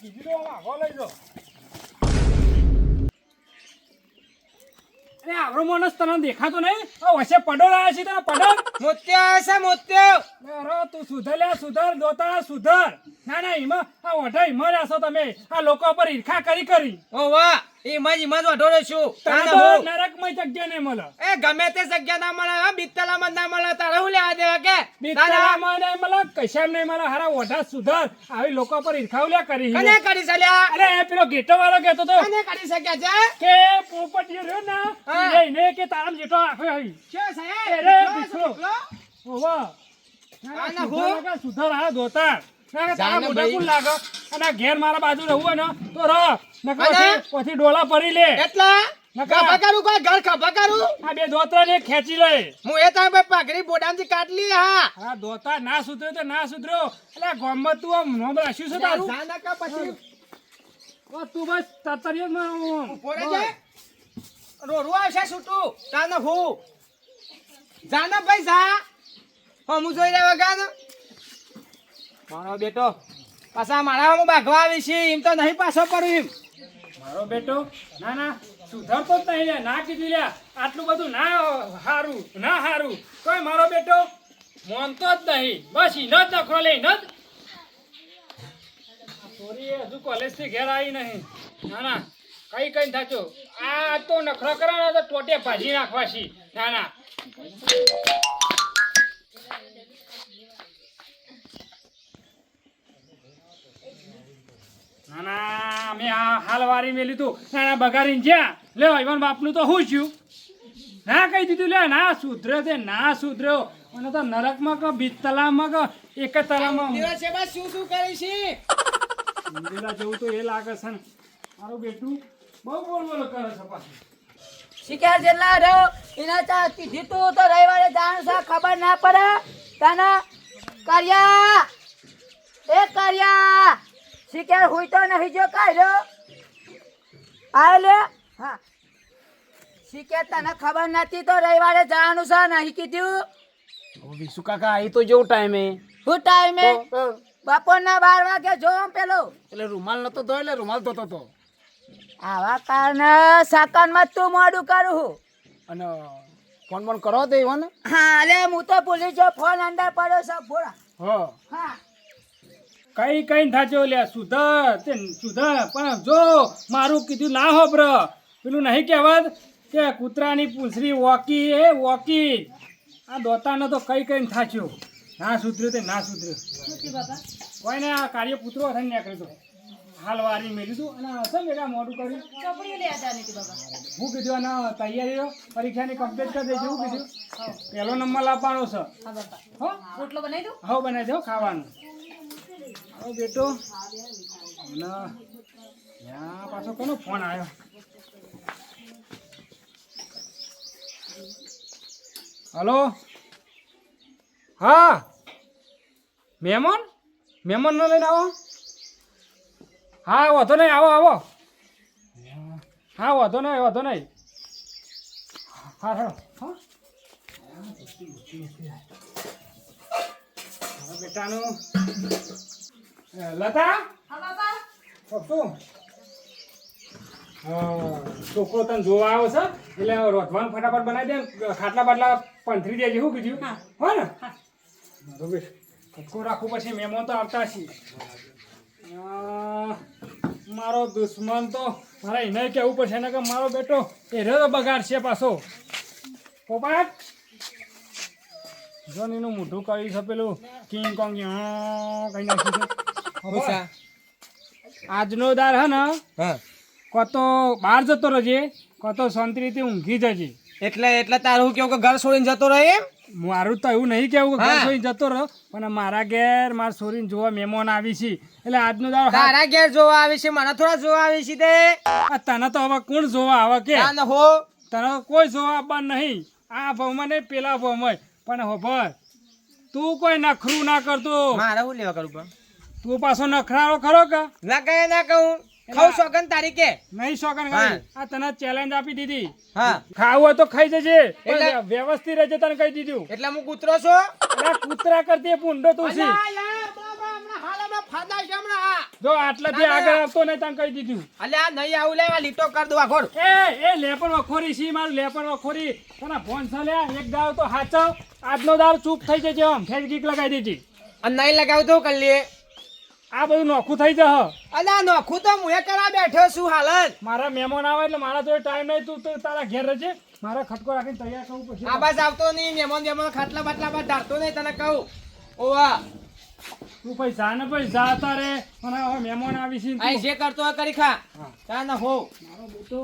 કીધું તો લઈ જાઓ. અરે આવરો માણસ તને દેખાતો નહીં? આ વચ્ચે પડો લાયા છે તને પડો મોત્યો છે મોત્યો. અરે તું સુધર લે સુધર દોતા સુધર. ના ના હિમા આ ઓઢા રહ્યા છો તમે. આ લોકો પર ઈર્ખા કરી કરી. ઓ વાહ ઈ મજ ઈમજ વઢોડો છું. તને તારે તો નરકમય જગ્યા નહીં મળે. એ ગમે તે જગ્યા ના મળે હા બિત્તલામાં ના મળે તારે હું લેવા દેવા કે? તારે બિચારામાં નહીં મળે કશામ નહીં મળે હારા ઓઢા સુધર. આવી લોકો પર ઈર્ખા કરી કને કરી સલ્યા અરે એ પેલો ગેટો વાળો કહેતો તો કને કરી શક્યા છે? કે પોપટીયો રહ્યો ના એ ને કે તારામ જેટો આખો આવી છે સાહેબ અરે. દીકરો. ઓવા આ ના. સુધર હા? ધોતા. ના તારા મોઢા. કોણ લાગે? અને ઘેર મારા બાજુ રહેવું હોય ને તો રહ. નકર અને? પછી- ડોલા ભરી લે. એટલા. ખભા કરું કોઈ? ઘર ખભા કરું? આ બે ધોતરા ને ખેંચી લે. હું એ તાર ભાઈ પાઘડી બોડામથી કાઢલી હા. આ ધોતા ના સુધર્યો તો ના સુધર્યો. એટલે ગામમાં તું આમ નોમ રાખ્યું છે તારું? પછી. ઓ, તું બસ તતરીઓ માં આમ. ઊભો રહેજે. આવશે છૂટું. તાને હું. જા ને ભાઈ જા. હું જોઈ રહ્યા વગર. મારો બેટો, પાછા મારા હું બાગવા આવી છે, એમ તો નહીં પાછો પડું એમ. મારો બેટો, ના ના, સુધરતો જ નહીં ના કીધું લે આટલું બધું ના હારું ના હારું. કોઈ મારો બેટો, મોનતો જ નહીં, બસ ઈનો જ નખરો લે, ન જ. આ હજુ કોલેજથી ઘેર આવી નહીં. ના ના, કઈ કઈ થાચો. આ તો નખરો કરે ને તો ટોટે ભાજી નાખવા છી. ના ના. ના ના મેં આ હાલવારી મેં લીધું. ના ના બગાડીને જ્યાં. લે ભાઈબંધ બાપનું તો હું છું? ના કહી દીધું. લે ના સુધર્યો તે ના સુધર્યો મને તો નરકમાં કે બીતલામાં કે એક જ તલામાં શું શું કરી છે? જેવું તો એ લાગે છે ને. મારું બેટું બહુ બોલ બોલ કરે છે પાછું. શિકાર જેટલા એના ચા કીધી તું તો રવિવારે જાણ છે ખબર ના પડે. તને કર્યા. એ કર્યા. શિકાર હોય તો નહીં જો કાઢ્યો આ લે હા. શિકાર તને ખબર નથી તો રવિવારે જવાનું છે નહીં કીધું? વિશુ કાકા આવી તો જેવું ટાઈમે. શું ટાઈમે? બપોરના બાર વાગે જો પેલો. એટલે રૂમાલ નતો ધોયો એટલે રૂમાલ ધોતો તો. આવા કારણે સાકાનમાં તું મોડું કરું હું. અને ફોન ફોન કરો દે ને હા અરે હું તો ભૂલી જો ફોન અંદર પડ્યો છે ભોળા હા. હા. કઈ કઈ થાચો લે સુધર તે સુધર પણ જો મારું કીધું ના હોબ્ર પેલું નહીં કહેવાત કે કૂતરાની પૂંછડી વોકી એ વોકી. આ દોતાનો તો કઈ કઈ થાચ્યો ના સુધર્યું તે ના સુધર્યો. કોઈ ને આ કાર્ય પુત્રો થઈને નીકળ્યો હાલ વારી મેળ્યું હતું અને હશે બેટા મોડું કર્યું. હું કીધું અને તૈયારીઓ પરીક્ષાની કમ્પ્લીટ કરી દેજો હું કીધું. પહેલો નંબર લાવવાનો છે. હો રોટલો બનાવી દઉં? હવ બનાવી દો ખાવાનું. આવો બેટો. ત્યાં પાછો કોનો ફોન આવ્યો? હલો? હા? મહેમાન મહેમાન ન લઈને આવો. હા, વાંધો નહીં, આવો આવો. હા, વાંધો નહીં વાંધો નહીં. હા હા? હા, બેટાનું. લતા? શું? હા છોકરો તને જોવા આવો છે? એટલે રોધવાનું ફટાફટ બનાવી દે ખાટલા બાટલા પંથરી દેજે શું કીધું? હો. ને? બરોબર કટકો રાખવું પછી મહેમાન તો આવતા છીએ મારો દુશ્મન તો મારે એને કહેવું પડશે? ને કે મારો બેટો એ રહ્યો બગાડ છે પાછો. પોપાટ? જો એનું મોઢું કરી છે પેલું કિંગ કોંગ કઈ નાખ્યું છે. આજનો દાર હે ને કોતો બહાર જતો રહેજે કતો શાંતિ રીતે ઊંઘી જજે. એટલે એટલે તારું હું કેવું કે ઘર છોડીને જતો રહે એમ? મારું તો એવું નહીં કેવું કે ઘર હા. છોડીને જતો રહો પણ મારા ઘેર મારા છોરીને જોવા મહેમાન આવી છે. એટલે આજનો દાર મારા તારા ઘેર જોવા આવી છે મને થોડા જોવા આવી છે તે. તને તો હવે કોણ જોવા આવે કે? હો. તને કોઈ જોવા આવવા નહીં. આ ભાવમાં નહીં પેલા ભાવમાં પણ હોભર તું કોઈ નખરું ના કરતો. મારે હું લેવા કરું પણ? તું પાછો નખરાળો ખરો કે? ના કહે ના કહું. ખાવ સોગન તારીખે. નહીં હા. આ તને ચેલેન્જ આપી દીધી. હા. ખાવું હોય તો ખાઈ જજે. એટલે- વ્યવસ્થિત રહેજે તને કહી દીધું. એટલે હું કૂતરો છો? અરે કૂતરા કરતી ભૂંડો તું છે. છે. જો આટલાથી આગળ આવતો નહીં તને કહી દીધું. અલ્યા નહીં આવું લેવા લીટો કર દો આખોડ એ એ લેપણ વખોરી સી મારું લેપણ વખોરી. તને ફોન છે એક દાવ તો હાચવ. આજનો દાવ ચૂપ થઈ જજે આમ. ફેર ગીક લગાવી દીધી અને નહીં લગાવતો કર લે આ બધું નોખું થઈ જશે. અલ્યા નોખું તો હું કરા બેઠો છું હાલત. મારા મહેમાન આવે એટલે મારા જોડે ટાઈમ નહીં તું તો તારા ઘેર રહેજે. મારા ખટકો રાખીને તૈયાર આ પછી બસ આવતો નહીં મહેમાન મહેમાન ખાટલા બાટલા બાદ ધારતો નહીં તને કહું. ઓવા. તું જા ને પૈસા જા તારે. અને હવે મહેમાન આવી છે અહીં જે કરતો હોય કરી ખા. તા ના હો. મારો બોટો.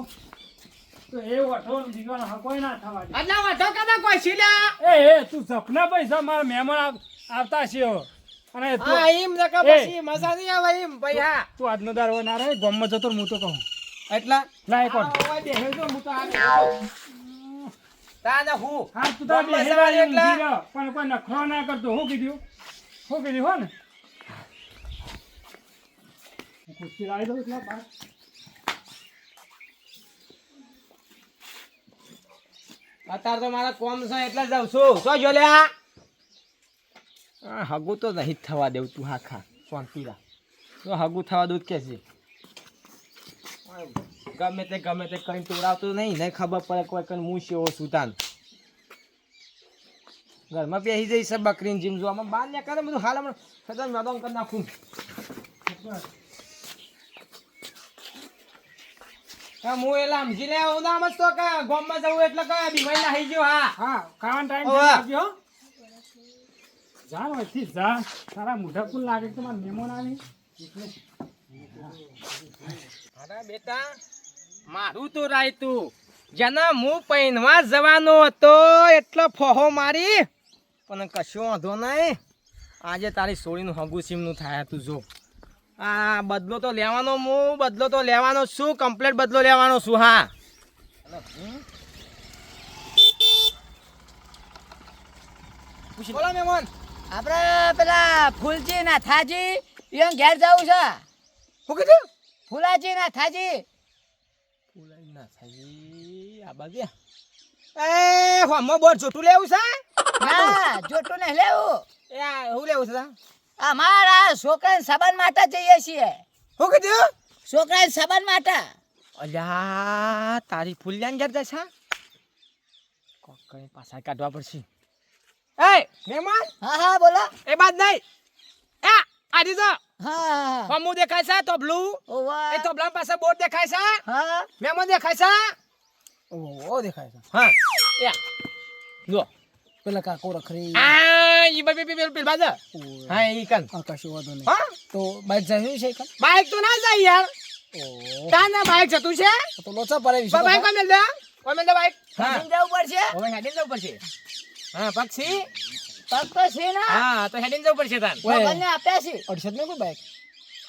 તો એ વઠો દીવાનો હકોય ના થવા દે. અલ્યા વાંધો કદા કોઈ એ એ તું સપના પૈસા મારા મહેમાન આવતા છે હવે. અને હા એમ નકા પછી મજા નહીં આવે એમ ભાઈ હા. તું આજનો દાર ના રહે ગમમાં જતો હું તો કહું. એટલા? હું તો હું હા તું. પણ કોઈ નખરો ના કરતો હું કીધું? શું કીધું હો ને? ખુરશી લાવી દઉં એટલે બહાર. અત્યારે તો મારા કોમ છે એટલે જ જાઉં છું. શું જો લ્યા? હગું તો નહીં થવા દેવું તું હા ખા. શાંતિ તો હગું થવા દઉં કે છે. ગમે તે ગમે તે કઈ તોડાવતો નહીં ને ખબર પડે કોઈ કઈ હું શેવો સુતાન ઘરમાં બેસી જઈશ બકરીને જીમ જોવામાં બહાર ને કરે બધું હાલ હમણાં સદા મેદાન કરી નાખું. હા એટલે સમજી લે હું ના મસ્તો કે ગામમાં જવું એટલે કે બીમારી નાહી ગયો હા. હા ખાવાનો ટાઈમ જા વચ્ચે જા. તારા મોઢા ફૂલ લાગે કે મારા મહેમાન આવી અરે બેટા, મારું તો રાયતું જેના હું પહેરવા જવાનો હતો, એટલો ફોહો મારી. પણ કશો વાંધો નહીં. આજે તારી સોળીનું હગુસીમનું થાય તું જો. આ બદલો તો લેવાનો હું બદલો તો લેવાનો શું કમ્પ્લેટ બદલો લેવાનો છું હા? બોલો, મહેમાન. આપણે પેલા ફૂલજી ના થાજી ઈયોન ઘેર જવું છે. શું કીધું? ફૂલાજી ના થાજી. ફૂલાજી ના થાજી? આ બાજુ એ હોમો બોર જોટું લેવું છે? ના જોટું નહીં લેવું. એ હું લેવું છે? અમારા છોકરાને સંબંધ માટે જઈએ છીએ. શું કીધું? છોકરાને સંબંધ માટે. અલ્યા તારી ફૂલિયાન ઘર જશે? કોક કઈ પાછા કાઢવા પડશે. એ મહેમાન? હા હા બોલો. એ બાદ નહીં. એ આજી તો હા હમુ દેખાય છે તોબલું. ઓવા એ તોબલા પાસે બોર્ડ દેખાય છે. હા. મહેમાન દેખાય છે. ઓ દેખાય છે. હા. એ. જો. પેલા કાકો રખડી. આ ઈ બે બે બે પેલ બાદ હા ઈ કન. કશું વાંધો નહીં. હા? તો બાઈક જયું છે બાઈક તો ના જાય યાર. તા ના બાઈક જતું છે? તો લોચા પડે બાઈક કોણ દે. કોણ મેલ દે બાઈક. હા જવું પડશે? હવે હેડીને જવું પડશે. હા પક્ષી? પગ તો છે ને. હા તો હેડીને જવું પડશે તાન બંને આપ્યા છે. અડસઠ ને કોઈ બાઈક?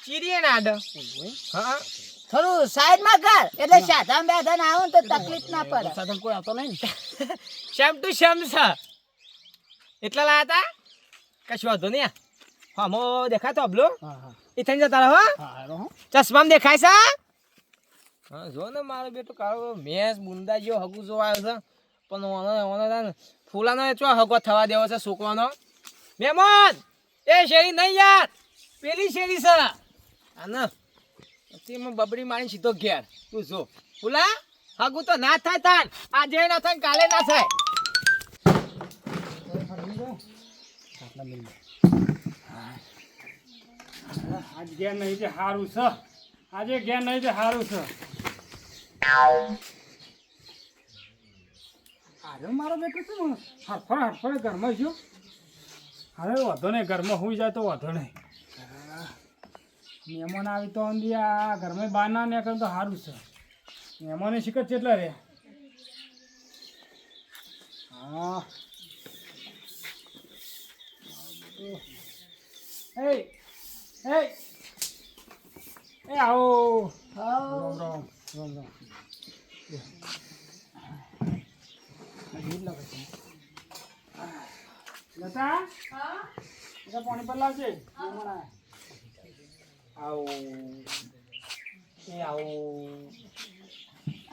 ચીરીએ ના આડ. હા. થોડું સાઈડમાં કર એટલે સાધન બેધન આવો ને તો તકલીફ ના પડે. સાધન કોઈ આવતો નહીં શેમ ટુ શેમ છે એટલા લાયા હતા કશું વાંધો નહીં હા મો દેખાય તો અબલો. હા હા. એ થઈને જતા રહો હા? હા હારો હો. ચશ્મામાં દેખાય છે હા? જો ને મારો બેટો કાળો મેસ બુંદા જેવો હગુ જો આવ્યો છે. પણ ઓનો ઓનો ફૂલાનો ચો હગો થવા દેવો છે છોકરાનો મહેમાન એ શેરી નહીં યાર. પેલી શેરી છે. આને. તેમાં બબડી મારી સીધો ઘેર. તું જો. ફૂલા, હગુ તો ના થાય તાન. આજે ના થાય કાલે ના થાય. આજ ઘેર નહીં તે સારું છે. આજે ઘેર નહીં તે સારું છે. આજે મારો બેટો શું હરફળ હરફળ ઘરમાં જો હવે વાંધો નહીં ઘરમાં હોઈ જાય તો વધો નહીં. મહેમાન આવી તો અંદી આ ઘરમાં બહાર ના નીકળે તો સારું છે. મહેમાને શીખત કેટલા રે હા. એ એ એ આવો. રામ રામ રામ રામ. લતા? લતા પાણી પર આયા. આવો. એ આવો.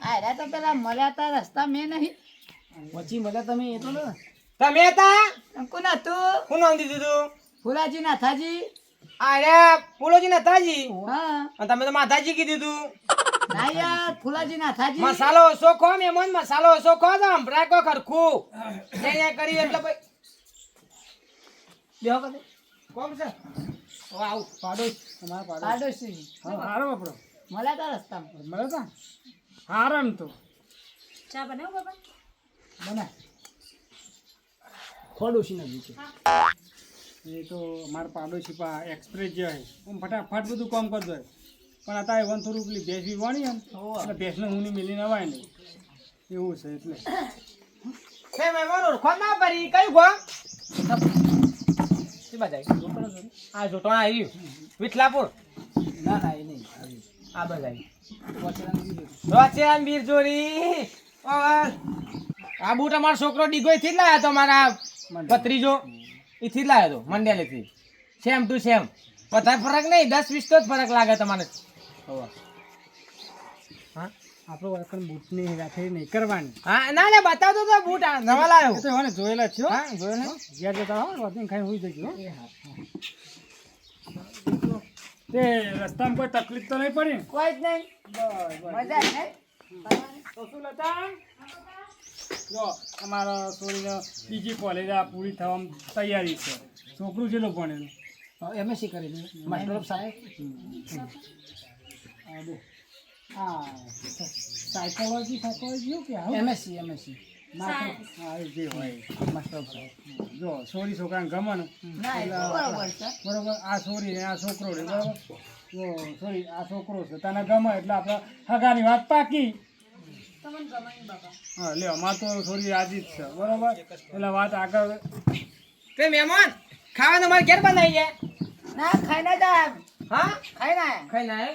આયરા તો પેલા મળ્યા તા રસ્તા મેં નહીં. પછી મળ્યા તમે એ તો ને તમે હતા? કોણ હતું? કોણ નામ દીધું તું? ફુલાજી નાથાજી અરે પુલોજી નતાજી હા. તમે તો માથાજી કીધું તું. ના યાર ફુલાજી ના થાજી. મસાલો ઓછો ખો મેમોન મસાલો ઓછો ખો તો હંભળાય કો ખરખું. જે અહીંયા કરી એટલે ભાઈ બેહો કદે કોમ છે? હવે આવું. પાડોશ. તમારા પાડોશ. પાડોશી. હા હારો આપણો. મળ્યા તા રસ્તામાં. મળે તા? હારમ તો. ચા બનાવ બાબા બના. ખોડોશી ના છે એ તો મારા પાડોશી પા એક્સપ્રેસ જે હોય. આમ ફટાફટ બધું કામ કરતો હોય પણ અત્યારે વન થોડું પેલી ભેંસ બી વાણી એમ. એટલે ભેંસને હું મેલી નવાય નહીં. એવું છે એટલે. આ જોટોણા આવ્યું વિઠલાપુર ના ના એ નહીં. આ. રોચેન બીર જોરી. આ બૂટ છોકરો ડીગો થી જ લાયો તો મારા ભત્રીજો. એથી જ લાયો તો મંડેલી થી સેમ ટુ સેમ. બધા ફરક નહીં દસ વીસ તો જ ફરક લાગે તમારે. હા? આપણો વર્કન બૂટની હેરાફેરી નહીં કરવાની. હા ના ના બતાવતો તો બૂટ આ નવા લાયો. એ તો હવે જોયેલા છે. હા જોયો ને ઘેર જતા હો રોટલી ખાઈ હોઈ જજો હો. તે રસ્તામાં કોઈ તકલીફ તો નહીં પડી? કોઈ જ નહીં. મજા નહીં. તો શું લતા? જો અમારા છોરીને બીજી કોલેજ આ પૂરી થવામાં તૈયારી છે. છોકરું છે લોકો ભણેલું એમએસસી કરેલું માસ્ટર ઓફ સાયન્સ આ બે. આ સાયકોલોજી સાયકોલોજી કે? એમએસસી એમએસસી જે હોય. માસ્ટર ઓફ સાયન્સ જો છોરી છોકરાને ગમે ને. ના બરોબર આ છોરી ને આ છોકરો ને બરોબર? જો સોરી આ છોકરો છે. તને ગમે એટલે આપણે હગાની વાત પાકી. હા લે અમાર તો રાજી જ છે. બરોબર? એટલે વાત આગળ તે મહેમાન ખાવાનું મારે ઘેર બનાવીએ. ના ખાઈને જા હા? ખાઈને ના ખાઈ ના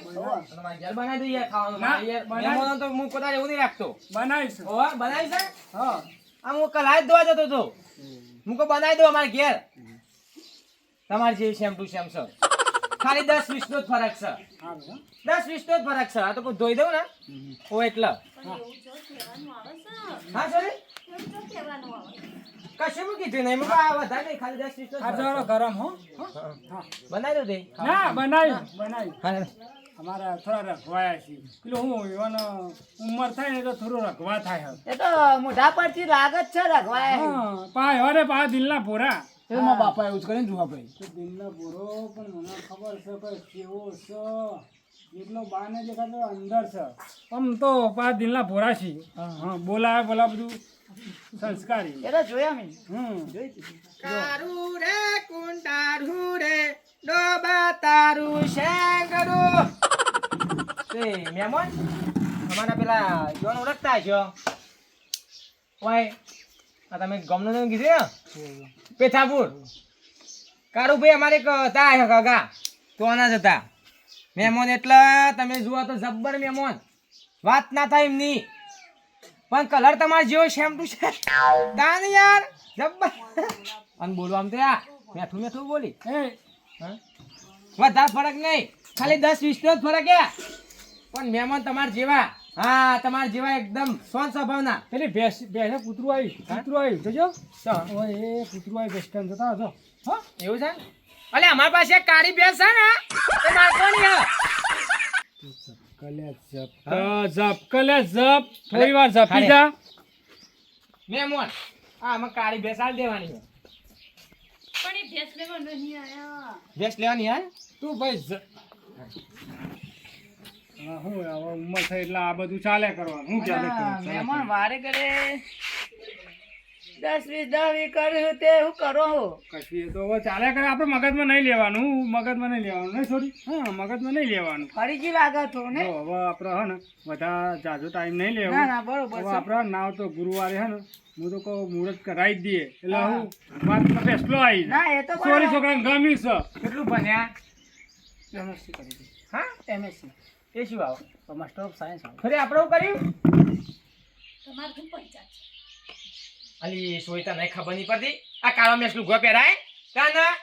તમારે ઘેર બનાવી દઈએ ખાવાનું. મહેમાનો તો હું કદાચ એવું નહીં રાખતો. બનાવીશું. હો બનાવી છે હા. આમ હું કલાય જ ધોવા જતો હતો. હું કહું બનાવી દો અમારે ઘેર. તમારે જે સેમ ટુ સેમ છે ખાલી દસ વીસ નો જ ફરક છે દસ વીસ નો જ ફરક છે આ તો કોઈ ધોઈ દઉં ને? ઓ એટલે. હા સોરી કશું બી કીધું નહીં. મેં આ વધારે ખાલી દસ વીસ નો. ગરમ હો. તે. બનાવ્યું બનાવ્યું. અમારા થોડા રખવાયા છે પેલું હું એવાનો ઉંમર થાય ને તો થોડું રખવા થાય. એ તો મોઢા પરથી લાગ જ છે રખવાય હા. પા પા દિલના ભોરા. એ મારા બાપા એવું જ કરીને જુહાભાઈ ભાઈ. દિલના ભોરો પણ મને ખબર છે કે કેવો છે. એટલો બહાર દેખાતો અંદર છે. આમ તો પા દિલના ભોરા છે હા. બોલાવે બોલા બધું. સંસ્કારી. એટલે જોયા મેં હમ. કારું રે કુંડારું રે ડોબા તારું શેંગરું. તે મેમોન અમારા પેલા જોન ઓળખતા છો ઓય આ તમે ગમનું તમે કીધું ને પેથાપુર. કારુભાઈ અમારે એક હતા કાકા તો આના જ હતા. મહેમાન એટલે તમે જુઓ તો જબ્બર મહેમાન. વાત ના થાય એમની. પણ કલર તમારો જેવો સેમ ટુ છે તાન યાર જબ્બર. અને આમ તો યાર મેઠું મેઠું બોલી? વધારે ફરક નહીં. ખાલી દસ વીસ નો જ ફરક હે. પણ મહેમાન તમારા જેવા હા તમારા જેવા એકદમ સ્વાન સ્વભાવના. પેલી ભેસ ભેંસે કૂતરું આવ્યું. કૂતરું આવ્યું. જોજો. એ કૂતરું આવ્યું વેસ્ટર્ન જતા હતો હા? એવું છે? અલે અમારી પાસે કાળી ભેસ છે ને એ મારવાની હે. કલે જપ જપ કલે જપ થોડી વાર જપી જા. મહેમાન હા અમે કાળી ભેંસ દેવાની છે. ભેંસ લેવાની હે? તું ભાઈ જ- હા, ઉંમર થઈ એટલે આ બધું ચાલે કરવાનું. હું ચાલે હા, મહેમાન વારે ઘરે દસ વીસ દસ વીસ કર્યું તે હું કરો કશું એ તો હવે ચાલે કરે આપણે મગજમાં નહીં લેવાનું મગજમાં નહીં લેવાનું નહીં છોડી. હા મગજમાં નહીં લેવાનું. ફરી ગયું લાગે તો ને? હવે આપણે હે ને બધા જાજો ટાઈમ નહીં ના લેવો. ના બરોબર હવે આપણે ના તો ગુરુવારે હે ને હું તો કહું મુહૂર્ત કરાવી જ દઈએ. એટલે હું. વાત ફેસલો આવી ના એ તો સોરી છોકરાને ગમ્યું છે. કેટલું ભણ્યા? એમએસસી કરી હા? એમએસસી એ શું આવો? માસ્ટર ઓફ સાયન્સ આવે. ફરી આપણે એવું કર્યું? અલી સોયતા નહીં ખબર નહીં પડતી. આ કાળો મેસ લુગો પહેરાય. તાના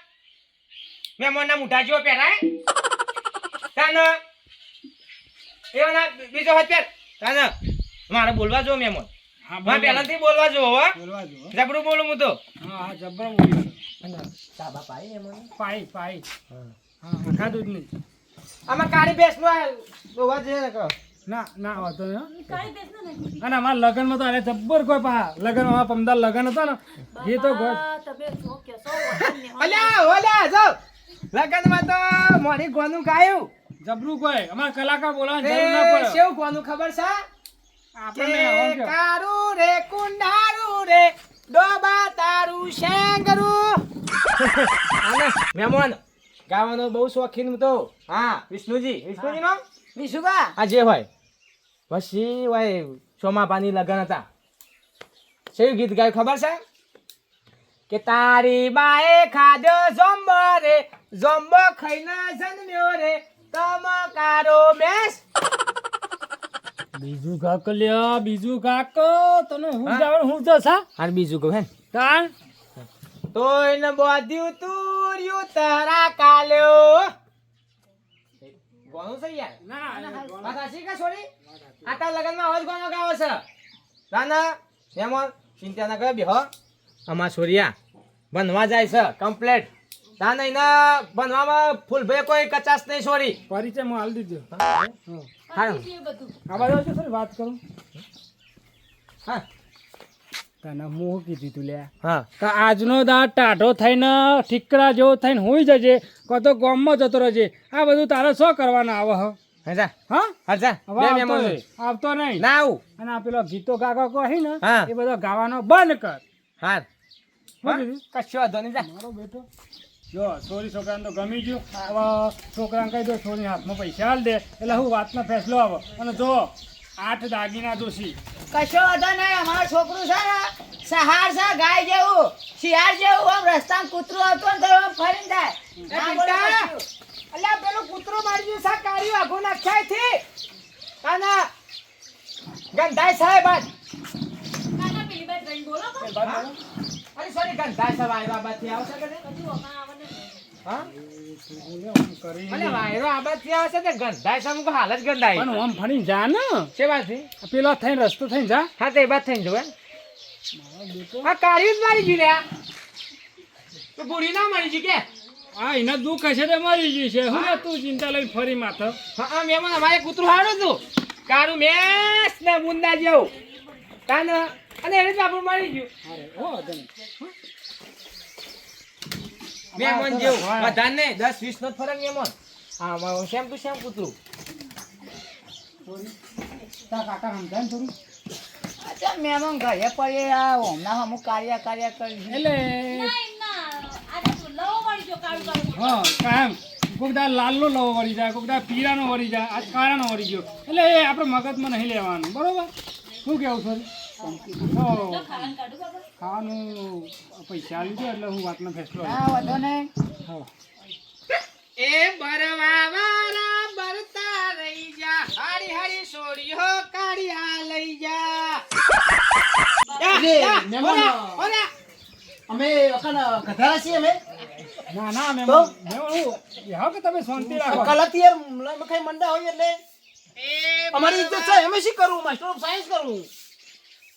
મહેમાનના મુઠા જેવો પહેરાય. તાના એવાના બીજો હાથ પહેર. તાના મારે બોલવા જો મહેમાન હા પહેલાથી બોલવા જો હો. જબરું બોલું હું તો. હા હા જબ્બર બોલી સાબા પાઈ મહેમાન પાઈ પાઈ હા. ખાધું જ નહીં આમાં કાળી ભેંસનું આ દોવા જોઈએ ને કહો. ના ના વાંધો નહીં અને અમારા લગ્નમાં તો અરે જબ્બર કોઈ પા લગ્ન અમારા પમદાર લગ્ન હતા ને એ તો. અલ્યા ઓલ્યા જો. લગનમાં તો મોરી ગોનું ગાયું. જબરું કોઈ અમારા કલાકાર બોલાવવાની તે જરૂર ના પડે. શેવ ગોનું ખબર છે. કારું રે કુંડારું રે ડોબા તારું શેંગરું. અને મહેમાન ગાવાનો બહુ શોખીન હું તો હા. વિષ્ણુજી. વિષ્ણુજી નો વિશુભા, આ જે હોય. પછી હોય સોમાપાની લગન હતા. શેવું ગીત ગાયું ખબર છે? કે તારી બાએ ખાધો જોમ્બો રે જોમ્બો ખાઈને જન્મ્યો રે તમકારો મેસ. બીજું કાક લ્યો બીજું કાક તને હું જાવણ જાવ હું તો સા અને બીજું કહું હે તાણ? તો એને બોધ્યું તુર્યું તારા કાલ્યો. કોનું છે યાર? ના વાત સાચી કે છોડી આટા લગનમાં અવાજ કોનો ગાવો છે? રાના મહેમાન ચિંતા ના કરે હ અમાર છોરિયા બનવા જાય છે કમ્પ્લેટ તાને એના બનવામાં ફૂલ ભે કોઈ કચાસ નહીં સોરી. પરિચયમાં હાલ દીધો. હા આ બાજુ આવજો સર વાત કરું? હા. તને મોહ કીધી તું લ્યા. હા. તો આજનો દાંત ટાઢો થઈને ઠીકરા જેવો થઈને હોઈ જજે કો તો ગામમાં જતો રહેજે. આ બધું તારે શું કરવાના આવે હ? હા? હા હા બે મહેમાન નહીં. આવતો નહીં. ના આવું. અને આ પેલો ગીતો કાકો કહી ને હા. એ બધો ગાવાનો બંધ કર. હા શું કીધું? કશો વાંધો નહીં જા. મારો બેટો. જો છોરી છોકરાને તો ગમી ગયું. હવે છોકરાને કહી દો છોરી હાથમાં પૈસા હાલ દે. એટલે હું વાતનો ફેસલો આવે. અને જો આઠ દાગીના દોશી. કશો વાંધો નહીં અમારું છોકરું છે ને સહાર છે ગાય જેવું શિયાળ જેવું આમ રસ્તામાં કૂતરું આવતું ને તો આમ ફરીને જાય. ના બોલે કશું. અલ્યા પેલો કૂતરો મારી ગયું સા કાર્યો આઘું નાખ્યા છે કાના ગંધાય સાહેબ અરે સોરી આવ્યા આવશે કે નહીં? હા? અલે વાયરો આ આવશે તે ગંધાય સાહેબ મુકો હાલ જ ગંધાય. પણ આમ ફરીને જા ને છે બાદથી પેલો થઈને રસ્તો થઈને જા. હા તે બાદ થઈને જોવે હા કાઢ્યું જ મારી ગયું લ્યા. તો બુરી ના મળી ગઈ કે? આ એના દુઃખ હશે તે મરી ગયું છે હું. તું ચિંતા લઈને ફરી માથે. હા હા મેમન અમારે કૂતરું હારું હતું. કારું મેસ ને મુંડા જેવું. કાન અને એને તો આપણું મરી ગયું. અરે હો મેમન જેવું. નહીં દસ વીસ નો ફરક મેમન હા મારું શેમ તું શેમ કૂતરું? તારા કાકા સમજાય થોડું. અચ્છા મહેમાન ઘરે પડીએ આ હમણાં અમુક કાર્ય કાર્ય કરી એટલે હા કાયમ. કોઈક દા લાલનો લવો વળી જાય કોઈક દા પીળાનો વળી જાય આજ કાળાનો વળી ગયો. એટલે એ આપણે મગજમાં નહીં લેવાનું બરોબર? શું કેવું સર ખાવાનું પૈસા લીધો એટલે હું વાતનો ફેસલો. ને વાંધો હા. એ બરવા વાળા બરતા રહી જા. હારી હારી સોડીઓ આ લઈ જા. યા, લે, અમે ગધારા છીએ અમે. ના ના અમે તો? યાર કે તમે શાંતિ રાખો. કલાથી યાર મખાઈ મંડા હોય એટલે. એ અમારી ઇજ્જત છે અમે શી કરું? માસ્ટર ઓફ સાયન્સ કરું.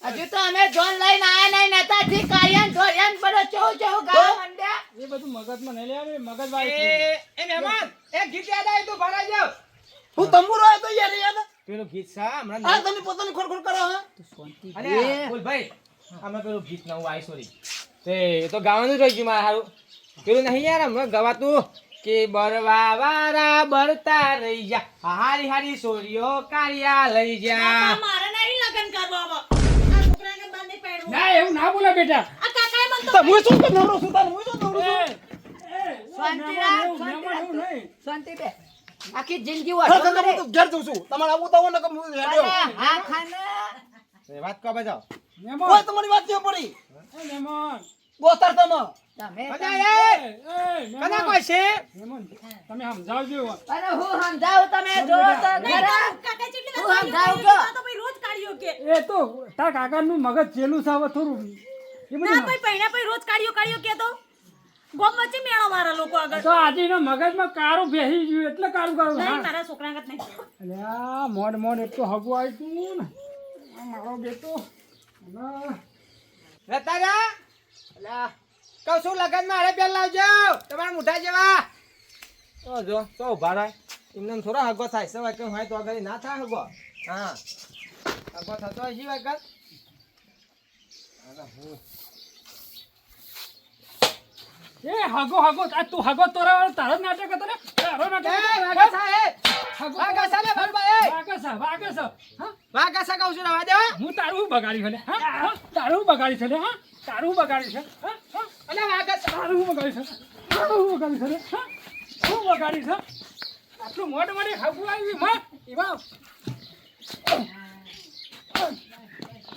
હજુ તો અમે જોન લઈને આયા નહીં નતા થી કાર્યન ધોર્યન બધો ચો ચો ગા મંડ્યા. એ બધું મગજમાં નહીં લેવાનું મગજ એ વાળી એ મહેમાન એ ગીત યાદ આવ્યું તું ભરા જાવ હું તંબુરો આવ્યો તો યાર યાદ પેલો ગીત સા હમણાં આ તમે પોતાની ખોરખોર કરો હા. અરે બોલ ભાઈ અમે પેલું ગીત નવું આઈ સોરી તે એ તો ગાવાનું જ રહી ગયું મારે સારું પેલું નહીં યાર હમણાં ગવાતું કે બરવા વાળા બરતા રહી જા હારી હારી સોરીઓ કાઢ્યા લઈ જા મારે નહીં લગન કરવા હવે. આ છોકરાને બાંધી પહેરવું. ના એવું ના બોલે બેટા. આ કાકાએ મને તો તો હું શું નવરો છું તારે હું શું નવરો છું શાંતિ રાખ, શાંતિ મહેમાન એવું રાખ. નહીં. શાંતિ બે. આખી જિંદગી વાળો કાકા, હું તો ઘેર જઉં છું. તમારે આવું તો આવો હું હેડ્યો. હા ખાને. વાત કો તમારી વાત નહીં પડી? બોતર તમે. તમે સમજાવજો હું સમજાવું તમે તો ખરા. સમજાવ તો રોજ કાઢ્યો કે. એ તો તાર કાકાનું મગજ ચેલું છે થોડું એ ના બધું ભાઈ પૈણા ભાઈ રોજ કાઢ્યો કાઢ્યો કે તો. ગોમ વચ્ચે મેળો મારા લોકો આગળ. તો આજે એના મગજમાં કારું બેસી ગયું એટલે કારું કારું. નહીં મારા છોકરા આગળ નહીં. અલ્યા મોડ મોડ એટલું હગું તું ને. મારો બેટો. રતારા? અલા. કહું છું લગનમાં અરે બેલ લાવજો તમારા મુઠા જેવા. તો જો તો ઊભા એમને થોડા હગો થાય. સવાય હોય તો આગળ ના થાય હગો. હા. હગો થતો હોય શી વખત? એ હગો હગો. તું હગો તોરા તારો નાટક હતો ને? તારો નાટક હતો? વાગસા લે ભરબા વાગસા વાગસા હા? વાગસા કહું છું રવા દેવા. હું તારું બગાડી છે હા? હા? તારું બગાડ્યું છે હા? તારું બગાડ્યું છે હા? હા? અલે વાગસા તારું બગાડ્યું છે તારું બગાડ્યું છે હા? શું બગાડ્યું છે? આટલું મોટ મોટી હગું આવ્યું માં એમાં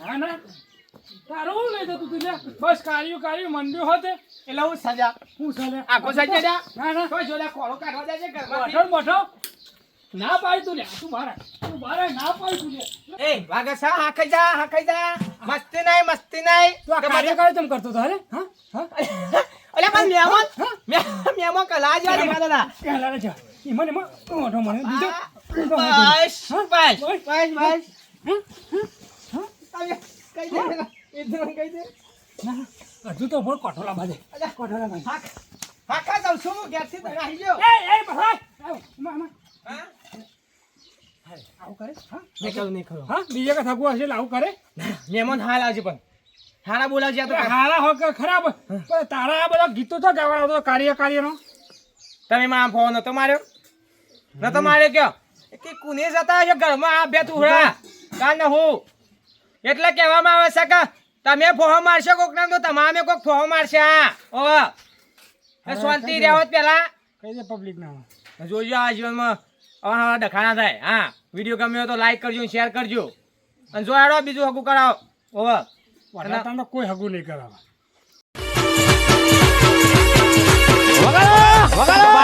ના ના. તારું હું લઈ તું બસ કાર્યું કાર્યું મંડ્યું હોતે. એટલે હું સજા. હું સજા. આખો સજા ના ના. કોઈ જોડે કોળો કાઢવા બઠો બઠો. ના પાડી તું લે તું બાર. તું બાર ના પાડી તું લે. એ વાગા સા ખાઈ જા હા ખાઈ જા. મસ્તી નઈ મસ્તી નઈ તું આ કાર્ય કરે તેમ કરતો તો અરે હા? હા? અલે પણ મહેમાન મેમો કલા જ વાળી દાદા. કલા જા ઈ મને માં મોઢો મને બીજો બીજો? બસ બસ. બસ. બસ. કઈ હા? હા? તમે કહી દે ઇધર કહી દે. ના, હજુ તો બોલ કોઠોલા બાજે. કોઠોલા બાજે. હા હા જાઉં છું ઘેરથી તો આવી ગયો. એ એ ભાઈ! આવમાં માં હા આવું કરે હા? નહીં ખરો હા? બીજે કા થકવું હશે એટલે આવું કરે? મહેમાન હાલ આવજે પણ. હારા બોલાવજે તો હારા હો કે ખરાબ? પણ તારા આ બધા ગીતો તો ગાવાના હતો કાર્ય કાર્યનો. તમે માં ફોન નતો માર્યો? નતો માર્યો કયો? કે કુને જતા હશો ઘરમાં આ બે તુહડા કાન હું? એટલે કહેવામાં આવે છે કે તમે ફોહો મારશો કોક ના તો તમામે કોક ફોહો મારશે આ ઓ. શાંતિ રહેવત પેલા કઈ દે પબ્લિક ના. જોજો આ જીવનમાં. અવારનવાર ડખાણા થાય. હા વીડિયો ગમ્યો તો લાઈક કરજો શેર કરજો. અને જો બીજું હગું કરાવો. ઓવર તમને કોઈ હગું નહીં કરાવવા વગાડો વગાડો.